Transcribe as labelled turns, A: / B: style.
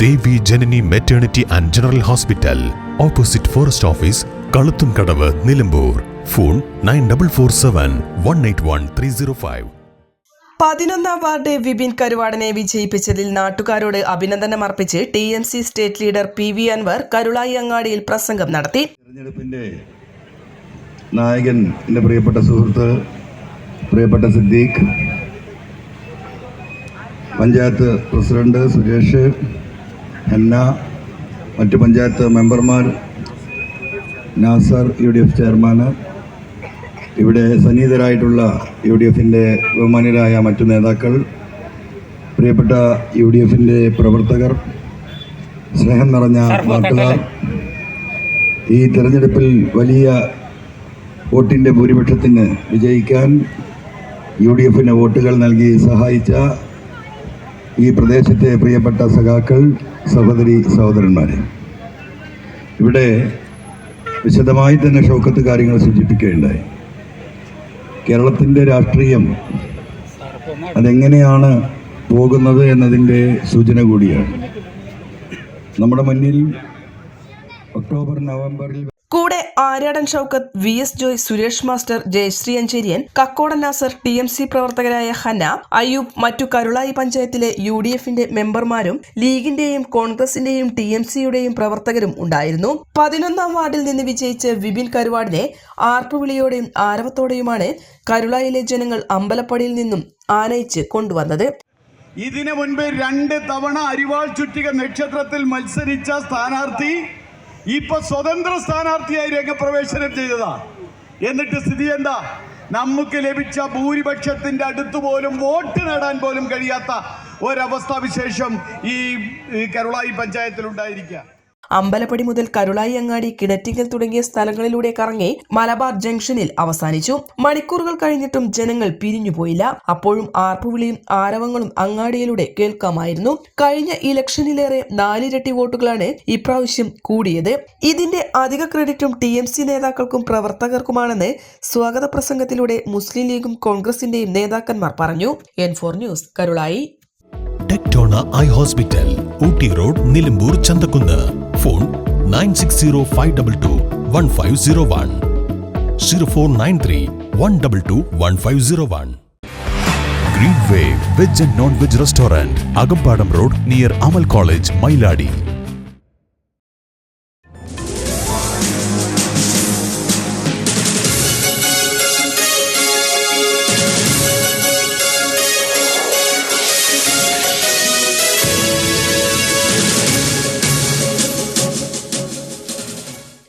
A: Devi Janani maternity and general hospital opposite forest office Kaluthum Kadavu Nilambur. Phone nine double four seven one eight one three zero five
B: പതിനൊന്നാം ward Vipin കരുവാടനെ വിജയിപ്പിച്ചതിൽ നാട്ടുകാരോട് അഭിനന്ദനം അർപ്പിച്ച് T M C state leader P V Anvar Karulai അങ്ങാടിയിൽ പ്രസംഗം നടത്തി.
C: തെരഞ്ഞെടുപ്പിന്റെ നായകൻ എന്റെ പ്രിയപ്പെട്ട സുഹൃത്ത് പ്രിയപ്പെട്ട സിദ്ദീഖ് പഞ്ചായത്ത് പ്രസിഡന്റ് സുരേഷ് ഹന്ന മറ്റ് പഞ്ചായത്ത് മെമ്പർമാർ നാസർ യു ഡി എഫ് ചെയർമാന് ഇവിടെ സന്നിഹിതരായിട്ടുള്ള യു ഡി എഫിന്റെ ബഹുമാനിയരായ മറ്റു നേതാക്കൾ പ്രിയപ്പെട്ട യു ഡി എഫിന്റെ പ്രവർത്തകർ സ്നേഹം നിറഞ്ഞ നാട്ടുകാർ ഈ തിരഞ്ഞെടുപ്പിൽ വലിയ വോട്ടിന്റെ ഭൂരിപക്ഷത്തിന് വിജയിക്കാൻ യു ഡി എഫിന് വോട്ടുകൾ നൽകി സഹായിച്ച ഈ പ്രദേശത്തെ പ്രിയപ്പെട്ട സഖാക്കൾ സഹോദരി സഹോദരന്മാരെ. ഇവിടെ വിശദമായി തന്നെ ഷൗക്കത്ത് കാര്യങ്ങൾ സൂചിപ്പിക്കുകയുണ്ടായി. കേരളത്തിന്റെ രാഷ്ട്രീയം അതെങ്ങനെയാണ് പോകുന്നത് എന്നതിന്റെ സൂചന കൂടിയാണ്. നമ്മുടെ മുന്നിൽ ഒക്ടോബർ നവംബറിൽ
B: കൂടെ Aryadan Shoukath V S Joy Suresh master Jayashree Ancheriyan Kakkodan Nasar T M C പ്രവർത്തകരായ ഹന അയ്യൂബ് മറ്റു കരുളായി പഞ്ചായത്തിലെ യു ഡി എഫിന്റെ മെമ്പർമാരും ലീഗിന്റെയും കോൺഗ്രസിന്റെയും ടി എം സിയുടെയും പ്രവർത്തകരും ഉണ്ടായിരുന്നു. പതിനൊന്നാം വാർഡിൽ നിന്ന് വിജയിച്ച വിപിൻ കരുവാടിനെ ആർപ്പുവിളിയോടെയും ആരവത്തോടെയുമാണ് കരുളായിലെ ജനങ്ങൾ അമ്പലപ്പടിയിൽ നിന്നും ആനയിച്ച് കൊണ്ടുവന്നത്.
D: ഇതിനു മുൻപ് രണ്ട് തവണ അരിവാൾ ചുറ്റിക നക്ഷത്രത്തിൽ മത്സരിച്ച സ്ഥാനാർത്ഥി ഇപ്പൊ സ്വതന്ത്ര സ്ഥാനാർത്ഥിയായി രംഗപ്രവേശനം ചെയ്തതാ. എന്നിട്ട് സ്ഥിതി എന്താ? നമുക്ക് ലഭിച്ച ഭൂരിപക്ഷത്തിന്റെ അടുത്ത് പോലും വോട്ട് നേടാൻ പോലും കഴിയാത്ത ഒരവസ്ഥാവിശേഷം ഈ ഈ കരുളായി പഞ്ചായത്തിൽ ഉണ്ടായിരിക്കുക
B: അമ്പലപ്പടി മുതൽ കരുളായി അങ്ങാടി കിണറ്റിങ്ങൽ തുടങ്ങിയ സ്ഥലങ്ങളിലൂടെ കറങ്ങി മലബാർ ജംഗ്ഷനിൽ അവസാനിച്ചു. മണിക്കൂറുകൾ കഴിഞ്ഞിട്ടും ജനങ്ങൾ പിരിഞ്ഞുപോയില്ല അപ്പോഴും ആർപ്പുവിളിയും ആരവങ്ങളും അങ്ങാടിയിലൂടെ കേൾക്കാമായിരുന്നു. കഴിഞ്ഞ ഇലക്ഷനിലേറെ നാലിരട്ടി വോട്ടുകളാണ് ഇപ്രാവശ്യം കൂടിയത്. ഇതിന്റെ അധിക ക്രെഡിറ്റും ടി എം സി നേതാക്കൾക്കും പ്രവർത്തകർക്കുമാണെന്ന് സ്വാഗത പ്രസംഗത്തിലൂടെ മുസ്ലിം ലീഗും കോൺഗ്രസിന്റെയും നേതാക്കന്മാർ പറഞ്ഞു. N four news Karulai.
A: Tectona eye hospital Ooty road Nilambur Chanthakunnu. Phone nine six zero five double two one five zero one. Zero four nine three one double two one five zero one. Green way veg and non veg restaurant Akampadam road near Amal college Mayiladi